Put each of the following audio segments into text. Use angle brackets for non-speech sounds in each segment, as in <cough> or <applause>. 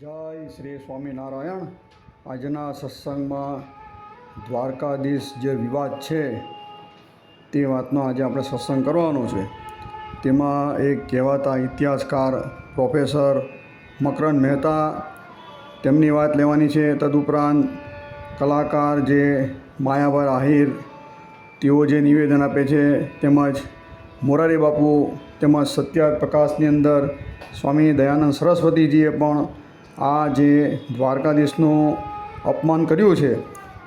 જય શ્રી સ્વામિનારાયણ. આજના સત્સંગમાં દ્વારકાધીશ જે વિવાદ છે, તે વાતનો આજે આપણે સત્સંગ કરવાનો છે. તેમાં એક કહેવાતા ઇતિહાસકાર પ્રોફેસર મકરંદ મહેતા તેમની વાત લેવાની છે. તદુપરાંત કલાકાર જે માયાભાઈ આહિર, તેઓ જે નિવેદન આપે છે, તેમજ મોરારી બાપુ તેમજ સત્યાગ પ્રકાશની અંદર સ્વામી દયાનંદ સરસ્વતીજીએ પણ આ જે દ્વારકાધીશનું અપમાન કર્યું છે,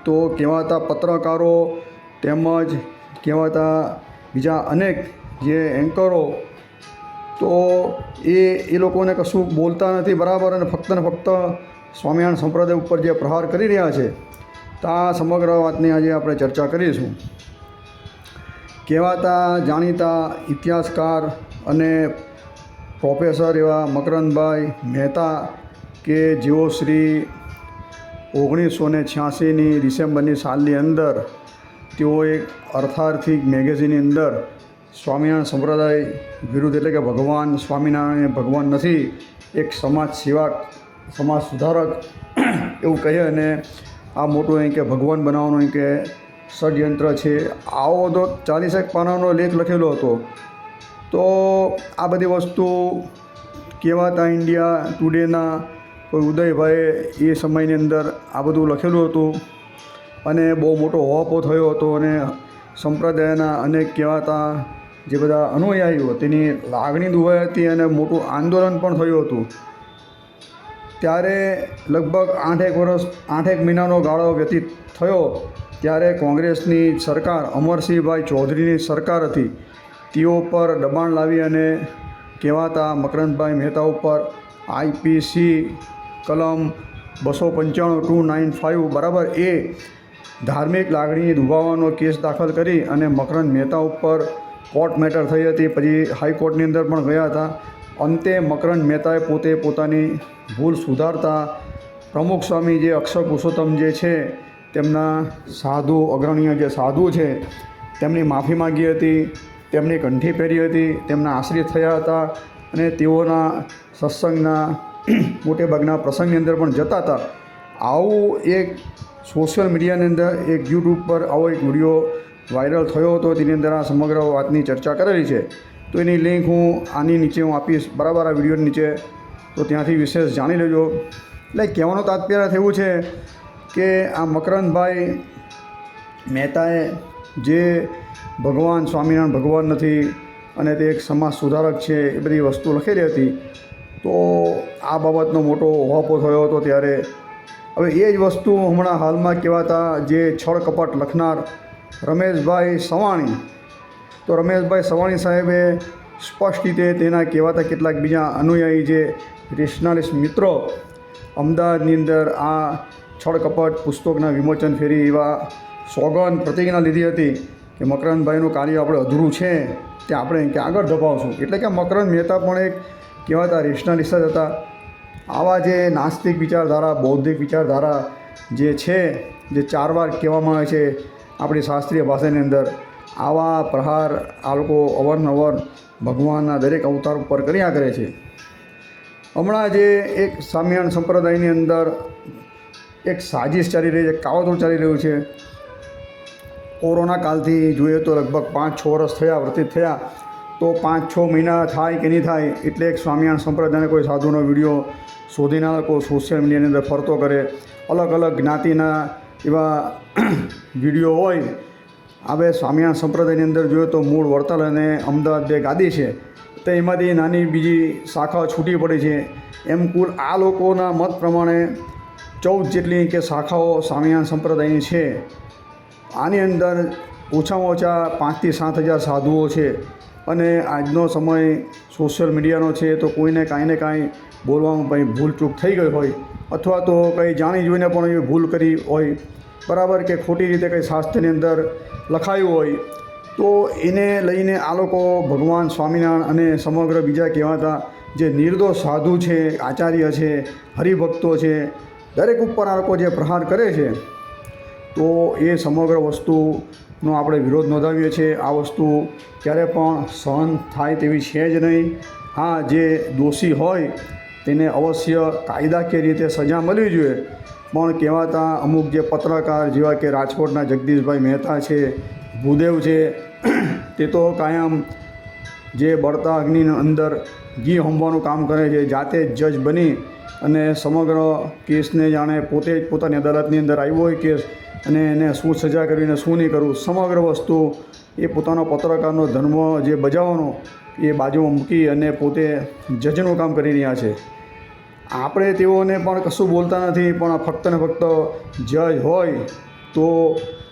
તો કહેવાતા પત્રકારો તેમજ કહેવાતા બીજા અનેક જે એન્કરો તો એ એ લોકોને કશું બોલતા નથી, બરાબર? અને ફક્ત ને ફક્ત સ્વામિનારાયણ સંપ્રદાય ઉપર જે પ્રહાર કરી રહ્યા છે, તો આ સમગ્ર વાતની આજે આપણે ચર્ચા કરીશું. કહેવાતા, જાણીતા ઇતિહાસકાર અને પ્રોફેસર એવા મકરંદભાઈ મહેતા કે જેઓ શ્રી ઓગણીસો ને છ્યાસીની ડિસેમ્બરની સાલની અંદર તેઓ એક અર્થાર્થિક મેગેઝિનની અંદર સ્વામિનારાયણ સંપ્રદાય વિરુદ્ધ એટલે કે ભગવાન સ્વામિનારાયણ ભગવાન નથી, એક સમાજ સેવક, સમાજ સુધારક <clears throat> એવું કહે અને આ મોટું અહીં કે ભગવાન બનાવવાનું કે ષડયંત્ર છે. આવો તો ચાલીસેક પાનાનો લેખ લખેલો હતો. તો આ બધી વસ્તુ કહેવાતા ઇન્ડિયા ટુડેના કોઈ ઉદયભાઈએ એ સમયની અંદર આ બધું લખેલું હતું અને બહુ મોટો હોપો થયો હતો અને સંપ્રદાયના અનેક કહેવાતા જે બધા અનુયાયીઓ તેની લાગણી દુભાઈ હતી અને મોટું આંદોલન પણ થયું હતું. ત્યારે લગભગ આઠેક વર્ષ, આઠેક મહિનાનો ગાળો વ્યતીત થયો ત્યારે કોંગ્રેસની સરકાર, અમરસિંહભાઈ ચૌધરીની સરકાર હતી. તેઓ પર દબાણ લાવી અને કહેવાતા મકરંદભાઈ મહેતા ઉપર આઈપીસી કલમ બસો પંચાણું ટુ નાઇન ફાઇવ બરાબર એ ધાર્મિક લાગણી દુભાવવાનો કેસ દાખલ કરી અને મકરંદ મહેતા ઉપર કોર્ટ મેટર થઈ હતી. પછી હાઈકોર્ટની અંદર પણ ગયા હતા. અંતે મકરંદ મહેતાએ પોતે પોતાની ભૂલ સુધારતા પ્રમુખ સ્વામી જે અક્ષર પુરુષોત્તમ જે છે, તેમના સાધુ અગ્રણીય જે સાધુ છે, તેમની માફી માગી હતી, તેમની કંઠી પહેરી હતી, તેમના આશ્રિત થયા હતા અને તેઓના સત્સંગના <clears throat> મોટે ભાગના પ્રસંગની અંદર પણ જતા હતા. આવું એક સોશિયલ મીડિયાની અંદર એક યુટ્યુબ પર આવો એક વીડિયો વાયરલ થયો હતો. તેની અંદર આ સમગ્ર વાતની ચર્ચા કરેલી છે. તો એની લિંક હું આની નીચે હું આપીશ. બરાબર આ વિડીયોની નીચે. તો ત્યાંથી વિશેષ જાણી લેજો. એટલે કહેવાનો તાત્પર્ય થયું છે કે આ મકરંદભાઈ મહેતાએ જે ભગવાન સ્વામિનારાયણ ભગવાન નથી અને તે એક સમાજ સુધારક છે એ બધી વસ્તુ લખેલી હતી. તો આ બાબતનો મોટો હોપો થયો હતો ત્યારે. હવે એ જ વસ્તુ હમણાં હાલમાં કહેવાતા જે છળ કપટ લખનાર રમેશભાઈ સવાણી. તો રમેશભાઈ સવાણી સાહેબે સ્પષ્ટ રીતે તેના કહેવાતા કેટલાક બીજા અનુયાયી જે રેશનાલિસ્ટ મિત્રો અમદાવાદની અંદર આ છળ કપટ પુસ્તકના વિમોચન ફેરી એવા સોગન પ્રતિજ્ઞા લીધી હતી કે મકરંદભાઈનું કાર્ય આપણે અધૂરું છે, તે આપણે કે આગળ ધપાવશું. એટલે કે મકરંદ મહેતા પણ એક કહેવાતા રેશનાલિસ્ટ હતા. આવા જે નાસ્તિક વિચારધારા, બૌદ્ધિક વિચારધારા જે છે, જે ચાર વાર કહેવામાં આવે છે આપણી શાસ્ત્રીય ભાષાની અંદર, આવા પ્રહાર આ લોકો અવારનવાર ભગવાનના દરેક અવતાર ઉપર કર્યા કરે છે. હમણાં જે એક સામ્યાન સંપ્રદાયની અંદર એક સાજિશ ચાલી રહી છે કાવતરું ચાલી રહ્યું છે. કોરોના કાલથી જોઈએ તો લગભગ પાંચ છ વર્ષ થયા વ્યતીત થયા. તો પાંચ છ મહિના થાય કે નહીં થાય એટલે એક સ્વામિનારાયણ સંપ્રદાયને કોઈ સાધુનો વીડિયો શોધીને લોકો સોશિયલ મીડિયાની અંદર ફરતો કરે. અલગ અલગ જ્ઞાતિના એવા <clears throat> વીડિયો હોય. હવે સ્વામિનારાયણ સંપ્રદાયની અંદર જોઈએ તો મૂળ વડતાલ અને અમદાવાદ બે ગાદી છે. તો એમાંથી નાની બીજી શાખાઓ છૂટી પડી છે. એમ કુલ આ લોકોના મત પ્રમાણે ચૌદ જેટલી કે શાખાઓ સ્વામિનારાયણ સંપ્રદાયની છે. આની અંદર ઓછામાં ઓછા પાંચથી સાત હજાર સાધુઓ છે. અને આજનો સમય સોશિયલ મીડિયાનો છે તો કોઈને કાંઈ ને કાંઈ બોલવામાં કંઈ ભૂલચૂક થઈ ગઈ હોય અથવા તો કંઈ જાણી જોઈને પણ એ ભૂલ કરી હોય, બરાબર કે ખોટી રીતે કંઈ શાસ્ત્રની અંદર લખાયું હોય, તો એને લઈને આ લોકો ભગવાન સ્વામિનારાયણ અને સમગ્ર બીજા કહેવાતા જે નિર્દોષ સાધુ છે, આચાર્ય છે, હરિભક્તો છે, દરેક ઉપર આ લોકો જે પ્રહાર કરે છે, તો એ સમગ્ર વસ્તુનો આપણે વિરોધ નોંધાવીએ છીએ આ વસ્તુ ક્યારે પણ સહન થાય તેવી છે જ નહીં. હા, જે દોષી હોય તેને અવશ્ય કાયદાકીય રીતે સજા મળવી જોઈએ. પણ કહેવાતા અમુક જે પત્રકાર જેવા કે રાજકોટના જગદીશભાઈ મહેતા છે, ભૂદેવ છે, <clears throat> તે તો કાયમ જે બળતા અગ્નિની અંદર ઘી હોમવાનું કામ કરે છે, જાતે જજ બની અને સમગ્ર કેસને જાણે પોતે જ પોતાની અદાલતની અંદર આવ્યો હોય કેસ અને એને શું સજા કરવી ને શું નહીં કરવું, સમગ્ર વસ્તુ એ પોતાનો પત્રકારનો ધર્મ જે બજાવવાનો એ બાજુમાં મૂકી અને પોતે જજનું કામ કરી રહ્યા છે. આપણે તેઓને પણ કશું બોલતા નથી, પણ ફક્ત ને ફક્ત જજ હોય તો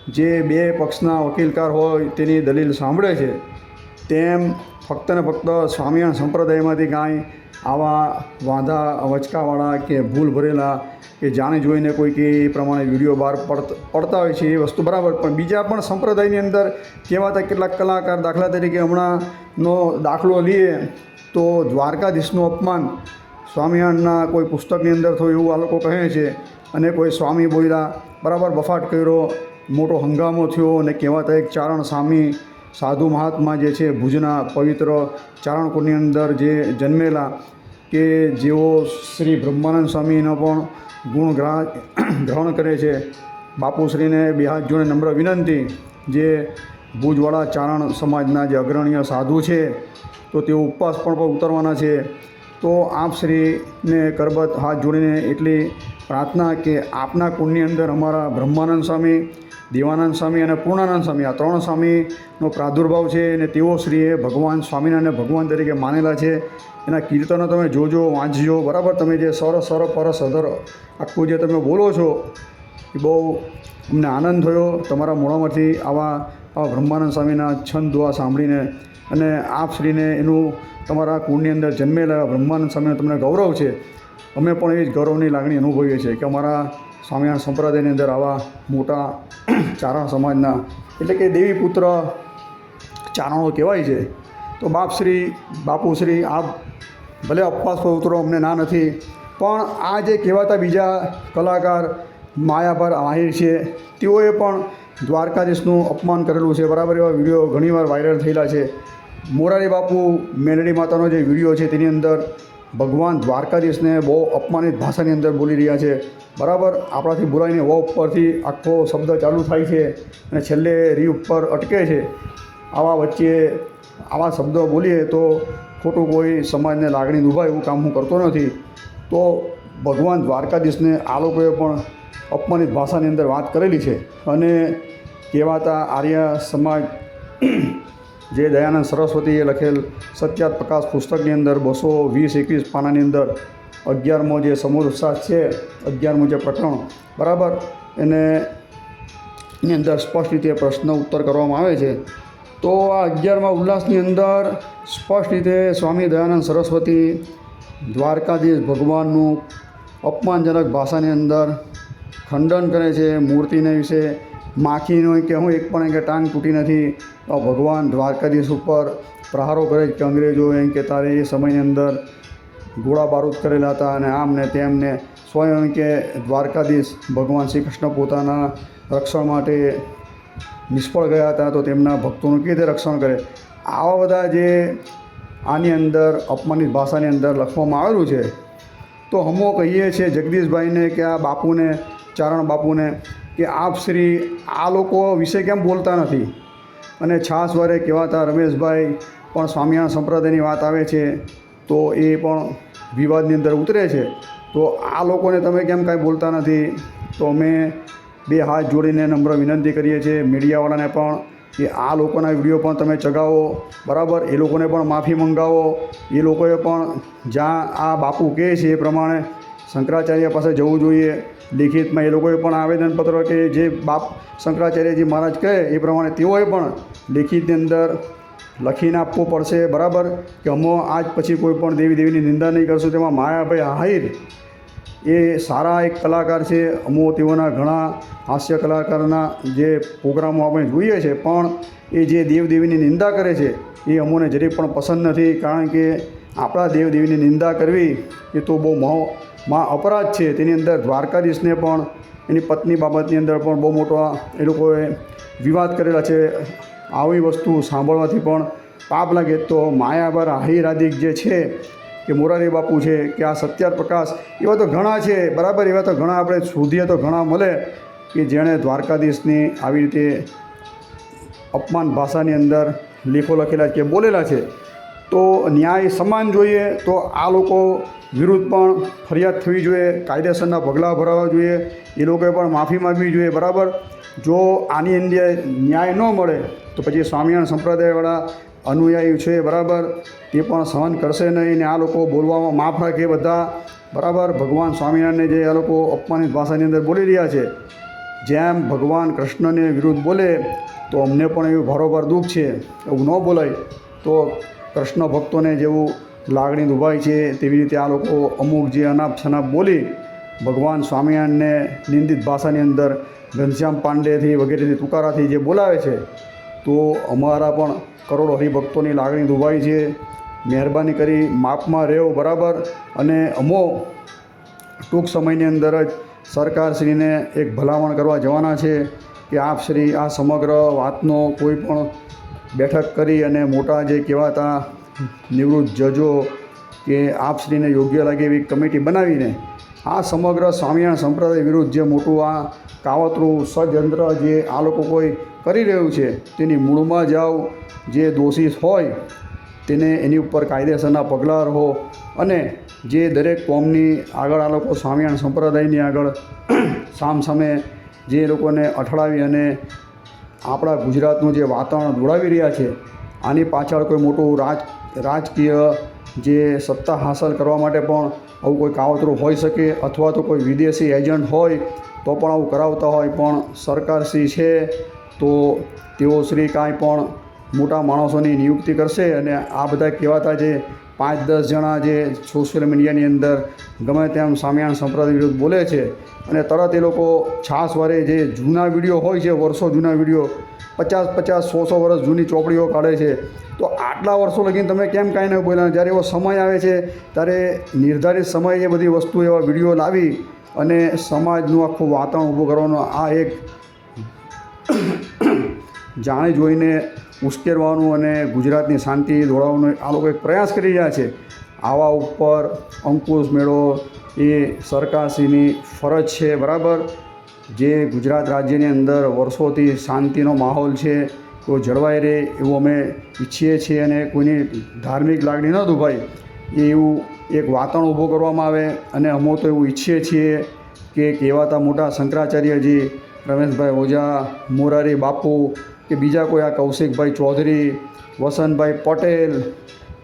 જે બે પક્ષના વકીલકાર હોય તેની દલીલ સાંભળે છે. તેમ ફક્ત ને ફક્ત સ્વામિયાણ સંપ્રદાયમાંથી કાંઈ આવા વાંધા વચકાવાળા કે ભૂલ ભરેલા કે જાણે જોઈને કોઈ કે એ પ્રમાણે વીડિયો બહાર પડ પડતા હોય છે એ વસ્તુ બરાબર. પણ બીજા પણ સંપ્રદાયની અંદર કહેવાતા કેટલાક કલાકાર દાખલા તરીકે હમણાંનો દાખલો લઈએ તો દ્વારકાધીશનું અપમાન સ્વામિનારાયણના કોઈ પુસ્તકની અંદર થયું એવું આ લોકો કહે છે. અને કોઈ સ્વામી બોલ્યા, બરાબર બફાટ કર્યો, મોટો હંગામો થયો અને કહેવાતા એક ચારણ સ્વામી સાધુ મહાત્મા જે છે, ભુજના પવિત્ર ચારણકુળની અંદર જે જન્મેલા કે જેઓ શ્રી બ્રહ્માનંદ સ્વામીનો પણ ગુણ ગ્રહ ગ્રહણ કરે છે, બાપુશ્રીને બે હાથ જોડે નમ્ર વિનંતી જે ભુજવાળા ચારણ સમાજના જે અગ્રણીય સાધુ છે, તો તેઓ ઉપવાસ પણ પર ઉતરવાના છે. તો આપ શ્રીને કરબત હાથ જોડીને એટલી પ્રાર્થના કે આપના કુળની અંદર અમારા બ્રહ્માનંદ સ્વામી દેવાનંદ સ્વામી અને પૂર્ણાનંદ સ્વામી, આ ત્રણ સ્વામીનો પ્રાદુર્ભાવ છે અને તેઓ શ્રીએ ભગવાન સ્વામિનારાયણ ભગવાન તરીકે માનેલા છે. એના કીર્તનો તમે જોજો, વાંચજો. બરાબર, તમે જે સર સર પરસ અધર આખું જે તમે બોલો છો, એ બહુ અમને આનંદ થયો. તમારા મોઢામાંથી આવા આવા બ્રહ્માનંદ સ્વામીના છંદ દુઆ સાંભળીને અને આપ શ્રીને એનું તમારા કુળની અંદર જન્મેલા બ્રહ્માનંદ સ્વામીનો તમને ગૌરવ છે. અમે પણ એવી જ ગૌરવની લાગણી અનુભવીએ છીએ કે અમારા સ્વામિનારાયણ સંપ્રદાયની અંદર આવા મોટા ચારણ સમાજના, એટલે કે દેવી પુત્ર ચારણો કહેવાય છે. તો બાપશ્રી, બાપુશ્રી, આ ભલે અપવાસ પવિત્રો અમને ના નથી, પણ આ જે કહેવાતા બીજા કલાકાર માયાભર આહિર છે, તેઓએ પણ દ્વારકાધીશનું અપમાન કરેલું છે. બરાબર એવા વીડિયો ઘણીવાર વાયરલ થયેલા છે. મોરારી બાપુ મેલડી માતાનો જે વીડિયો છે, તેની અંદર ભગવાન દ્વારકાધીશને બહુ અપમાનિત ભાષાની અંદર બોલી રહ્યા છે. બરાબર? આપણાથી બોલાઈને વ ઉપરથી આખો શબ્દ ચાલુ થાય છે અને છેલ્લે રી ઉપર અટકે છે. આવા વચ્ચે આવા શબ્દો બોલીએ તો ખોટું કોઈ સમાજને લાગણી દુભાય એવું કામ હું કરતો નથી. તો ભગવાન દ્વારકાધીશને આ લોકોએ પણ અપમાનિત ભાષાની અંદર વાત કરેલી છે. અને કહેવાતા આર્ય સમાજ જે દયાનંદ સરસ્વતીએ લખેલ સત્યાત પ્રકાશ પુસ્તકની અંદર બસો વીસ એકવીસ પાનાની અંદર અગિયારમો જે સમૂહ ઉત્સાહ છે અગિયારમું જે પ્રકરણ, બરાબર? એને એની અંદર સ્પષ્ટ રીતે પ્રશ્ન ઉત્તર કરવામાં આવે છે. તો આ અગિયારમાં ઉલ્લાસની અંદર સ્પષ્ટ રીતે સ્વામી દયાનંદ સરસ્વતી દ્વારકાધીશ ભગવાનનું અપમાનજનક ભાષાની અંદર ખંડન કરે છે મૂર્તિને વિશે. માખીનો કે હું એક પણ કે ટાંગ તૂટી નથી. ભગવાન દ્વારકાધીશ ઉપર પ્રહારો કરે કે અંગ્રેજો એમ કે તારે એ સમયની અંદર ગોળા બારૂદ કરેલા હતા અને આમ ને તેમ સ્વયં કે દ્વારકાધીશ ભગવાન શ્રી કૃષ્ણ પોતાના રક્ષણ માટે નિષ્ફળ ગયા હતા તો તેમના ભક્તોનું કેવી રીતે રક્ષણ કરે? આવા બધા જે આની અંદર અપમાનિત ભાષાની અંદર લખવામાં આવેલું છે. તો હમો કહીએ છીએ જગદીશભાઈને કે આ બાપુને, ચારણ બાપુને કે આપ શ્રી આ લોકો વિશે કેમ બોલતા નથી? અને છાસ વારે કહેવાતા રમેશભાઈ પણ સ્વામિનારાયણ સંપ્રદાયની વાત આવે છે, તો એ પણ વિવાદની અંદર ઉતરે છે. તો આ લોકોને તમે કેમ કાંઈ બોલતા નથી? તો અમે બે હાથ જોડીને નમ્ર વિનંતી કરીએ છીએ મીડિયાવાળાને પણ કે આ લોકોના વીડિયો પણ તમે ચગાવો, બરાબર? એ લોકોને પણ માફી મંગાવો. એ લોકોએ પણ જ્યાં આ બાપુ કહે છે એ પ્રમાણે શંકરાચાર્ય પાસે જવું જોઈએ. લિખિતમાં એ લોકોએ પણ આવેદનપત્ર કે જે બાપ શંકરાચાર્યજી મહારાજ કહે એ પ્રમાણે તેઓએ પણ લેખિતની અંદર લખીને આપવું પડશે, બરાબર? કે અમો આજ પછી કોઈ પણ દેવી દેવીની નિંદા નહીં કરશું, તેમાં માયાભાઈ આહિર એ સારા એક કલાકાર છે. અમો તેઓના ઘણા હાસ્ય કલાકારના જે પ્રોગ્રામો આપણે જોઈએ છે, પણ એ જે દેવદેવીની નિંદા કરે છે, એ અમોને જરી પણ પસંદ નથી. કારણ કે આપણા દેવદેવીની નિંદા કરવી એ તો બહુ મહો માં અપરાધ છે. તેની અંદર દ્વારકાધીશને પણ, એની પત્ની બાબતની અંદર પણ બહુ મોટો એ લોકોએ વિવાદ કરેલા છે. આવી વસ્તુ સાંભળવાથી પણ પાપ લાગે. તો માયાબર આહિરાદિક જે છે, કે મોરારી બાપુ છે, કે આ સત્યાર પ્રકાશ એવા તો ઘણા છે. બરાબર, એવા તો ઘણા આપણે શોધીએ તો ઘણા મળે, કે જેણે દ્વારકાધીશની આવી રીતે અપમાન ભાષાની અંદર લેખો લખેલા કે બોલેલા છે. તો ન્યાય સમાન જોઈએ તો આ લોકો વિરુદ્ધ પણ ફરિયાદ થવી જોઈએ, કાયદેસરના પગલાં ભરાવવા જોઈએ, એ લોકોએ પણ માફી માગવી જોઈએ, બરાબર? જો આની અંદર ન્યાય ન મળે, તો પછી સ્વામિનારાયણ સંપ્રદાયવાળા અનુયાયી છે, બરાબર? તે પણ સહન કરશે નહીં ને આ લોકો બોલવામાં માફ રાખે બધા, બરાબર? ભગવાન સ્વામિનારાયણને જે આ લોકો અપમાનિત ભાષાની અંદર બોલી રહ્યા છે, જેમ ભગવાન કૃષ્ણને વિરુદ્ધ બોલે, તો અમને પણ એવું ભારોભાર દુઃખ છે, એવું ન બોલાય. તો કૃષ્ણ ભક્તોને જેવું લાગણી દુભાય છે તેવી રીતે આ લોકો અમુક જે અનાપ શનાપ બોલી ભગવાન સ્વામિનારાયણને નિંદિત ભાષાની અંદર ઘનશ્યામ પાંડેથી વગેરેથી તુકારાથી જે બોલાવે છે, તો અમારા પણ કરોડો હરિભક્તોની લાગણી દુભાઈ છે. મહેરબાની કરી માપમાં રહેવો બરાબર અને અમો ટૂંક સમયની અંદર જ સરકારશ્રીને એક ભલામણ કરવા જવાના છે કે આપશ્રી આ સમગ્ર વાતનો કોઈ પણ બેઠક કરી અને મોટા જે કહેવાતા નિવૃત્ત જજો કે આપશ્રીને યોગ્ય લાગે એવી કમિટી બનાવીને આ સમગ્ર સ્વામિનારાયણ સંપ્રદાય વિરુદ્ધ જે મોટું આ કાવતરું ષડયંત્ર જે આ લોકો કોઈ કરી રહ્યું છે, તેની મૂળમાં જાઓ જે દોષી હોય તેને એની ઉપર કાયદેસરના પગલાં રહો અને જે દરેક કોમની આગળ આ લોકો સ્વામિનારાયણ સંપ્રદાયની આગળ <clears throat> સામસામે જે લોકોને અથડાવી અને આપણા ગુજરાતનું જે વાતાવરણ દોડાવી રહ્યા છે, આની પાછળ કોઈ મોટું રાજ રાજકીય જે સત્તા હાંસલ કરવા માટે પણ આવું કોઈ કાવતરું હોઈ શકે અથવા તો કોઈ વિદેશી એજન્ટ હોય તો પણ આવું કરાવતા હોય, પણ સરકારશ્રી છે તો તેઓ શ્રી કાંઈ પણ મોટા માણસોની નિયુક્તિ કરશે અને આ બધા કહેવાતા જે પાંચ દસ જણા જે સોશિયલ મીડિયાની અંદર ગમે તેમ સામ્યાણ સંપ્રદાય વિરુદ્ધ બોલે છે અને તરત એ લોકો છાસ વરે જે જૂના વીડિયો હોય છે, વર્ષો જૂના વીડિયો, પચાસ પચાસ, સો સો વર્ષ જૂની ચોપડીઓ કાઢે છે, તો આટલા વર્ષો લગીને તમે કેમ કાંઈ ન બોલ્યા? જ્યારે એવો સમય આવે છે, ત્યારે નિર્ધારિત સમયે બધી વસ્તુ, એવા વીડિયો લાવી અને સમાજનું આખું વાતાવરણ ઊભું કરવાનો આ એક જાણી જોઈને ઉશ્કેરવાનું અને ગુજરાતની શાંતિ દોડાવવાનો આ લોકો એક પ્રયાસ કરી રહ્યા છે. આવા ઉપર અંકુશ મેળો એ સરકારશ્રીની ફરજ છે, બરાબર? જે ગુજરાત રાજ્યની અંદર વર્ષોથી શાંતિનો માહોલ છે તો જળવાઈ રહે એવું અમે ઈચ્છીએ છીએ અને કોઈની ધાર્મિક લાગણી ન દુભાય, એ એવું એક વાતાવરણ ઊભું કરવામાં આવે અને અમે તો એવું ઈચ્છીએ છીએ કે કહેવાતા મોટા શંકરાચાર્યજી, રમેશભાઈ ઓઝા, મોરારી બાપુ કે બીજા કોઈ આ કૌશિકભાઈ ચૌધરી, વસંતભાઈ પટેલ,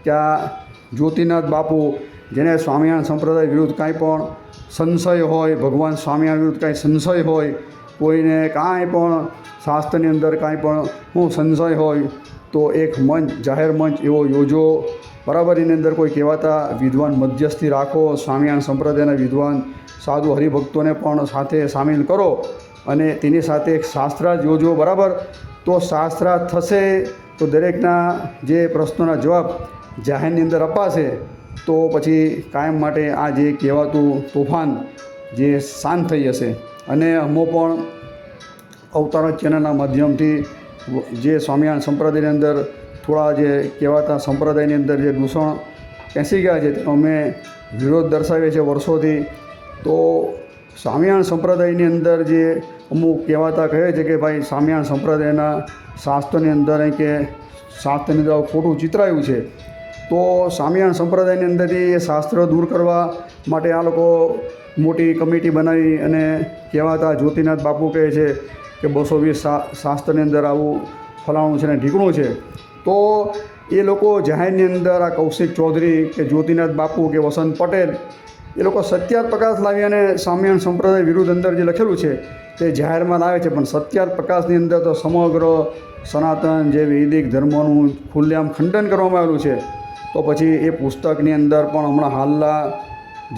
કે આ જ્યોતિનાથ બાપુ, જેને સ્વામિનારાયણ સંપ્રદાય વિરુદ્ધ કાંઈ પણ સંશય હોય, ભગવાન સ્વામિનારાયણ વિરુદ્ધ કાંઈ સંશય હોય, કોઈને કાંઈ પણ શાસ્ત્રની અંદર કાંઈ પણ હું સંશય હોય, તો એક મંચ, જાહેર મંચ એવો યોજો. બરાબર એની અંદર કોઈ કહેવાતા વિદ્વાન મધ્યસ્થી રાખો, સ્વામિનારાયણ સંપ્રદાયના વિદ્વાન સાધુ હરિભક્તોને પણ સાથે સામેલ કરો. અને તેની સાથે એક શાસ્ત્રા જોજો બરાબર, તો શાસ્ત્રા થશે તો દરેકના જે પ્રશ્નોના જવાબ જાહેરની અંદર અપાશે, તો પછી કાયમ માટે આ જે કહેવાતું તોફાન જે શાંત થઈ જશે. અને અમો પણ અવતાર ચેનલના માધ્યમથી જે સ્વામિનારાયણ સંપ્રદાયની અંદર થોડા જે કહેવાતા સંપ્રદાયની અંદર જે દૂષણ પેસી ગયા છે, તેનો અમે વિરોધ દર્શાવીએ છીએ વર્ષોથી, તો સ્વામિનારાયણ સંપ્રદાયની અંદર જે અમુક કહેવાતા કહે છે કે ભાઈ સ્વામિનારાયણ સંપ્રદાયના શાસ્ત્રની અંદર કે શાસ્ત્રની અંદર ખોટું ચિતરાયું છે. તો સ્વામિનારાયણ સંપ્રદાયની અંદરથી એ શાસ્ત્ર દૂર કરવા માટે આ લોકો મોટી કમિટી બનાવી અને કહેવાતા જ્યોતિનાથ બાપુ કહે છે કે બસો વીસ શાસ્ત્રની અંદર આવું ફલાણું છે ને ઢીકણું છે. તો એ લોકો જાહેરની અંદર આ કૌશિક ચૌધરી કે જ્યોતિનાથ બાપુ કે વસંત પટેલ એ લોકો સત્યાર પ્રકાશ લાવી અને સ્વામિનારાયણ સંપ્રદાય વિરુદ્ધ અંદર જે લખેલું છે, તે જાહેરમાં લાવે છે. પણ સત્યાર પ્રકાશની અંદર તો સમગ્ર સનાતન જે વૈદિક ધર્મનું ખુલ્લેઆમ ખંડન કરવામાં આવેલું છે. તો પછી એ પુસ્તકની અંદર પણ હમણાં હાલના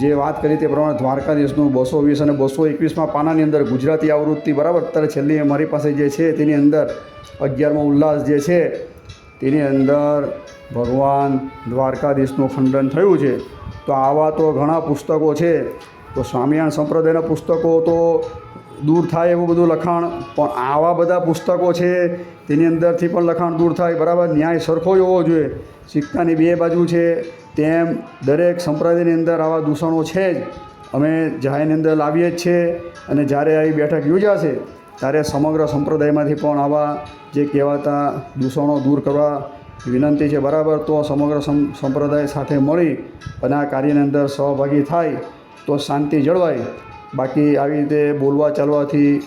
જે વાત કરી તે પ્રમાણે દ્વારકાધીશનું બસો વીસ અને બસો એકવીસમાં પાનાની અંદર ગુજરાતી આવૃત્તિ બરાબર. અત્યારે છેલ્લી અમારી પાસે જે છે તેની અંદર અગિયારમો ઉલ્લાસ જે છે તેની અંદર ભગવાન દ્વારકાધીશનું ખંડન થયું છે. તો આવા તો ઘણા પુસ્તકો છે. તો સ્વામિનારાયણ સંપ્રદાયના પુસ્તકો તો દૂર થાય એવું બધું લખાણ, પણ આવા બધા પુસ્તકો છે, તેની અંદરથી પણ લખાણ દૂર થાય. બરાબર? ન્યાય સરખો જ હોવો જોઈએ. સિક્કાની બે બાજુ છે, તેમ દરેક સંપ્રદાયની અંદર આવા દૂષણો છે જ. અમે જાહેરની અંદર લાવીએ જ છે અને જ્યારે આવી બેઠક યોજાશે, ત્યારે સમગ્ર સંપ્રદાયમાંથી પણ આવા જે કહેવાતા દૂષણો દૂર કરવા વિનંતી છે બરાબર તો સમગ્ર સમ- સંપ્રદાય સાથે મળી અને આ કાર્યની અંદર સહભાગી થાય તો શાંતિ જળવાય. બાકી આવી રીતે બોલવા ચાલવાથી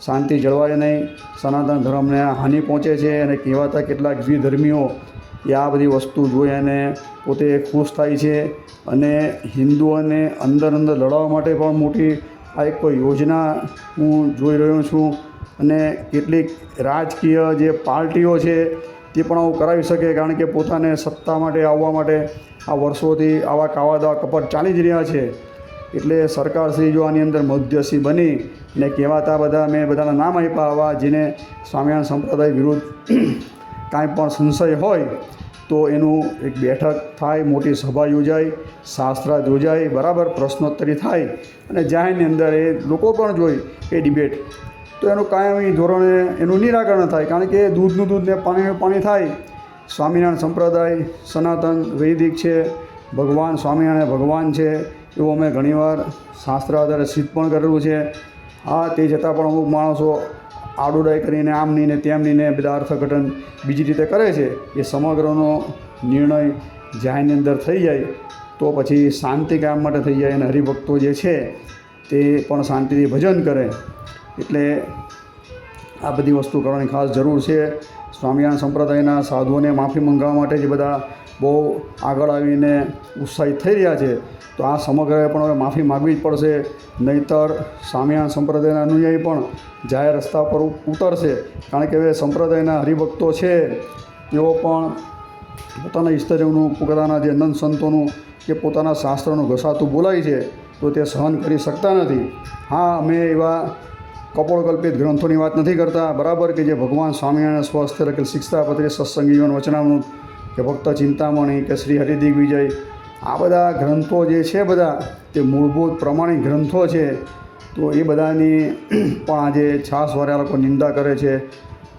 શાંતિ જળવાય નહીં. સનાતન ધર્મને હાનિ પહોંચે છે અને કહેવાતા કેટલાક દ્વિધર્મીઓ એ આ બધી વસ્તુ જોઈ અને પોતે ખુશ થાય છે અને હિન્દુઓને અંદર અંદર લડાવવા માટે પણ મોટી આ એક કોઈ યોજના હું જોઈ રહ્યો છું અને કેટલીક રાજકીય જે પાર્ટીઓ છે તે પણ આવું કરાવી શકે કારણ કે પોતાને સત્તા માટે, આવવા માટે આ વર્ષોથી આવા કાવા દાવા કપટ ચાલી જ રહ્યા છે. એટલે સરકારશ્રી જો આની અંદર મધ્યસ્થી બની ને કહેવાતા બધા, મેં બધાના નામ આપ્યા આવા જેને સ્વામિનારાયણ સંપ્રદાય વિરુદ્ધ કાંઈ પણ સંશય હોય તો એનું એક બેઠક થાય, મોટી સભા યોજાય શાસ્ત્રાર્થ યોજાય, બરાબર પ્રશ્નોત્તરી થાય અને જાહેરની અંદર એ લોકો પણ જોઈ એ ડિબેટ તો એનું કાયમી ધોરણે એનું નિરાકરણ થાય, કારણ કે દૂધનું દૂધ ને પાણીનું પાણી થાય. સ્વામિનારાયણ સંપ્રદાય સનાતન વૈદિક છે, ભગવાન સ્વામિનારાયણ ભગવાન છે, એવું અમે ઘણીવાર શાસ્ત્ર આધારે સિદ્ધ પણ કરેલું છે. હા, તે છતાં પણ અમુક માણસો આડોડાઈ કરીને આમ નહીં ને તેમ નહીં ને બધા અર્થઘટન બીજી રીતે કરે છે. એ સમગ્રનો નિર્ણય જ્યાંની અંદર થઈ જાય, તો પછી શાંતિ કામ માટે થઈ જાય અને હરિભક્તો જે છે, તે પણ શાંતિથી ભજન કરે. એટલે આ બધી વસ્તુ કરવાની ખાસ જરૂર છે. સ્વામિનારાયણ સંપ્રદાયના સાધુઓને માફી મંગાવવા માટે જે બધા બહુ આગળ આવીને ઉત્સાહિત થઈ રહ્યા છે, તો આ સમગ્રએ પણ હવે માફી માગવી જ પડશે. નહીંતર સ્વામિનારાયણ સંપ્રદાયના અનુયાયી પણ જાહેર રસ્તા પર ઉતરશે. કારણ કે હવે સંપ્રદાયના હરિભક્તો છે, તેઓ પણ પોતાના ઈષ્ટદેવનું, પોતાના જે નંદ સંતોનું, કે પોતાના શાસ્ત્રનું ઘસાતું બોલાય છે, તો તે સહન કરી શકતા નથી. હા, અમે એવા કપોળકલ્પિત ગ્રંથોની વાત નથી કરતા. બરાબર કે જે ભગવાન સ્વામિનારાયણ સ્વસ્થ રખેલ શિક્ષાપત્રી સત્સંગ જીવન વચનામૃત, કે ભક્ત ચિંતામણી, કે શ્રી હરિદિગ્વિજય, આ બધા ગ્રંથો જે છે બધા, તે મૂળભૂત પ્રમાણિક ગ્રંથો છે, તો એ બધાની <clears throat> પણ આજે છાસ લોકો નિંદા કરે છે.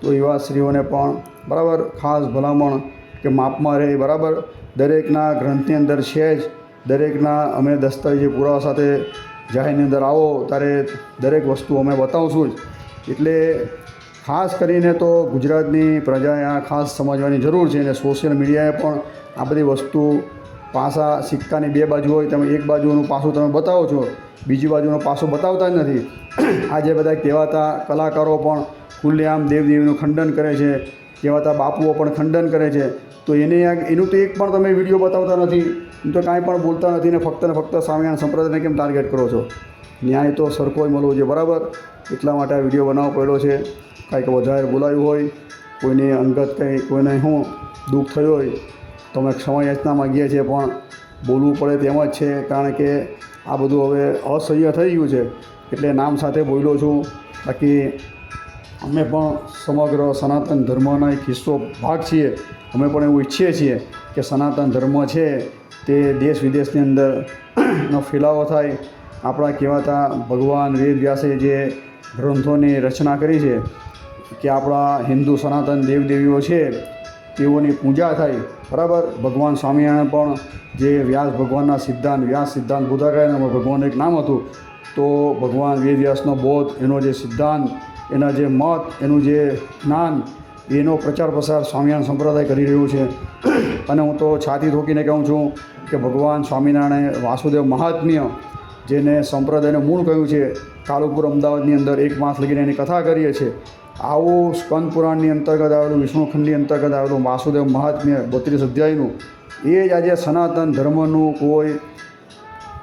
તો એવા સ્ત્રીઓને પણ બરાબર ખાસ ભલામણ કે માપમાં રહે. બરાબર, દરેકના ગ્રંથની અંદર છે જ. દરેકના અમે દસ્તાવેજી પુરાવા સાથે જાહેરની અંદર આવો ત્યારે દરેક વસ્તુ અમે બતાવશું જ. એટલે ખાસ કરીને તો ગુજરાતની પ્રજાએ આ ખાસ સમજવાની જરૂર છે અને સોશિયલ મીડિયાએ પણ આ બધી વસ્તુ પાસા સિક્કાની બે બાજુ હોય, તમે એક બાજુનું પાસું તમે બતાવો છો, બીજી બાજુનો પાસું બતાવતા જ નથી. આજે બધા કહેવાતા કલાકારો પણ ખુલ્લેઆમ દેવદેવીનું ખંડન કરે છે, કહેવાતા બાપુઓ પણ ખંડન કરે છે તો એને એનું તો એક પણ તમે વીડિયો બતાવતા નથી. તો કાંઈ પણ બોલતા નથી ને ફક્ત ને ફક્ત સ્વામિનારાયણ સંપ્રદાયને કેમ ટાર્ગેટ કરો છો? ન્યાય તો સરખો જ મળવો જોઈએ, બરાબર? એટલા માટે આ વીડિયો બનાવવો પડ્યો છે. કાંઈક વધારે બોલાયું હોય, કોઈને અંગત કંઈ, કોઈને શું દુઃખ થયું હોય, તો અમે ક્ષમા યાચના માગીએ છીએ, પણ બોલવું પડે તેમ જ છે, કારણ કે આ બધું હવે અસહ્ય થઈ ગયું છે. એટલે નામ સાથે બોલ્યો છું. બાકી અમે પણ સમગ્ર સનાતન ધર્મના એક હિસ્સો ભાગ છીએ. અમે પણ એવું ઈચ્છીએ છીએ કે સનાતન ધર્મ છે તે દેશ વિદેશની અંદર નો ફેલાવો થાય. આપણા કહેવાતા ભગવાન વેદ વ્યાસે જે ગ્રંથોની રચના કરી છે કે આપણા હિન્દુ સનાતન દેવદેવીઓ છે તેઓની પૂજા થાય. બરાબર? ભગવાન સ્વામિનારાયણ પણ જે વ્યાસ ભગવાનના સિદ્ધાંત, વ્યાસ સિદ્ધાંત બુધાકાયના ભગવાનનું એક નામ હતું. તો ભગવાન વેદ વ્યાસનો બોધ એનો જે સિદ્ધાંત એના જે મત, એનું જે જ્ઞાન, એનો પ્રચાર પ્રસાર સ્વામિનારાયણ સંપ્રદાય કરી રહ્યું છે. અને હું તો છાતી ઠોકીને કહું છું કે ભગવાન સ્વામિનારાયણે વાસુદેવ મહાત્મ્ય, જેને સંપ્રદાયને મૂળ કહ્યું છે, કાલુપુર અમદાવાદની અંદર એક માસ લગીને એની કથા કરીએ છીએ. આવું સ્કંદ પુરાણની અંતર્ગત આવેલું, વિષ્ણુખંડની અંતર્ગત આવેલું વાસુદેવ મહાત્મ્ય બત્રીસ અધ્યાયનું, એ જ આજે સનાતન ધર્મનું કોઈ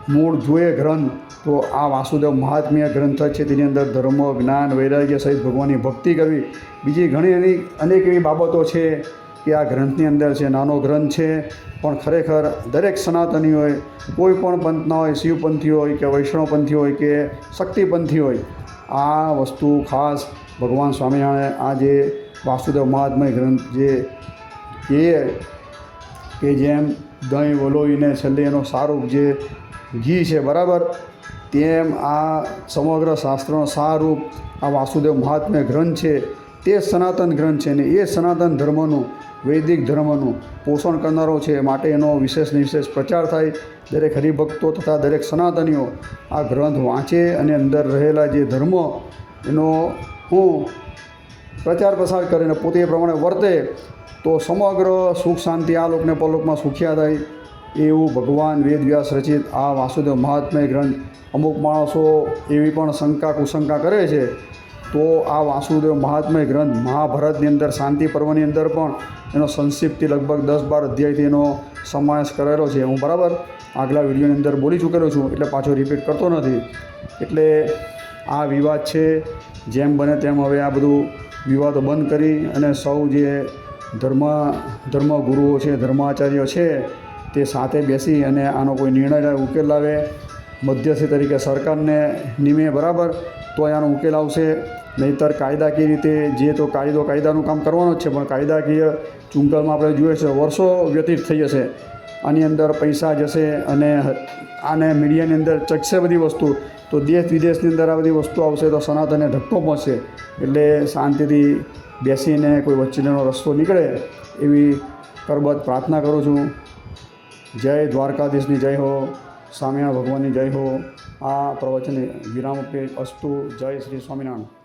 મૂળ જોઈએ ગ્રંથ તો આ વાસુદેવ મહાત્મ્ય ગ્રંથ છે, તેની અંદર ધર્મ, જ્ઞાન, વૈરાગ્ય સહિત ભગવાનની ભક્તિ કરવી. બીજી ઘણી એની અનેક એવી બાબતો છે કે આ ગ્રંથની અંદર છે, નાનો ગ્રંથ છે, પણ ખરેખર દરેક સનાતની હોય, કોઈ પણ પંથના હોય, શિવપંથી હોય કે વૈષ્ણવપંથી હોય કે શક્તિપંથી હોય, આ વસ્તુ ખાસ ભગવાન સ્વામિનારાયણ આ જે વાસુદેવ મહાત્મય ગ્રંથ જે એ કે જેમ દહીં, વલોઈને, છેલ્લે એનો સારું જે ઘી છે, બરાબર? તેમ આ સમગ્ર શાસ્ત્રનો સારરૂપ આ વાસુદેવ મહાત્મ્ય ગ્રંથ છે, તે સનાતન ગ્રંથ છે ને એ સનાતન ધર્મનું, વૈદિક ધર્મનું પોષણ કરનારો છે. માટે એનો વિશેષ નિશેષ પ્રચાર થાય. દરેક હરિભક્તો તથા દરેક સનાતનીઓ આ ગ્રંથ વાંચે અને અંદર રહેલા જે ધર્મ, એનો હું પ્રચાર પ્રસાર કરીને પોતે એ પ્રમાણે વર્તે, તો સમગ્ર સુખ શાંતિ આ લોકને પરલોકમાં સુખ્યા થાય. એવું ભગવાન વેદવ્યાસ રચિત આ વાસુદેવ મહાત્મય ગ્રંથ અમુક માણસો એવી પણ શંકા કુશંકા કરે છે. તો આ વાસુદેવ મહાત્મય ગ્રંથ મહાભારતની અંદર, શાંતિ પર્વની અંદર પણ એનો સંક્ષિપ્તથી લગભગ દસ બાર અધ્યાયથી એનો સમાવેશ કરેલો છે. હું બરાબર આગલા વિડીયોની અંદર બોલી ચૂકેલો છું, એટલે પાછો રિપીટ કરતો નથી. એટલે આ વિવાદ છે, જેમ બને તેમ હવે આ બધું વિવાદો બંધ કરી અને સૌ જે ધર્મ, ધર્મગુરુઓ છે, ધર્માચાર્યો છે તે સાથે બેસી અને આનો કોઈ નિર્ણય ઉકેલ લાવે, મધ્યસ્થી તરીકે સરકારને નિમે, બરાબર? તો આનો ઉકેલ આવશે. નહીંતર કાયદાકીય રીતે જે તો કાયદો કાયદાનું કામ કરવાનું જ છે, પણ કાયદાકીય ચુંગલમાં આપણે જોઈએ છે, વર્ષો વ્યતીત થઈ જશે. આની અંદર પૈસા જશે અને આને મીડિયાની અંદર ચકશે બધી વસ્તુ. તો દેશ વિદેશની અંદર આ બધી વસ્તુ આવશે તો સનાતને ધક્કો પહોંચશે. એટલે શાંતિથી બેસીને કોઈ વચ્ચેનો રસ્તો નીકળે એવી કરબત પ્રાર્થના કરું છું. જય દ્વારકાધીશની જય હો સ્વામિનારાયણ ભગવાનની જય હો. આ પ્રવચન વિરામ અસ્તુ જય શ્રી સ્વામિનારાયણ.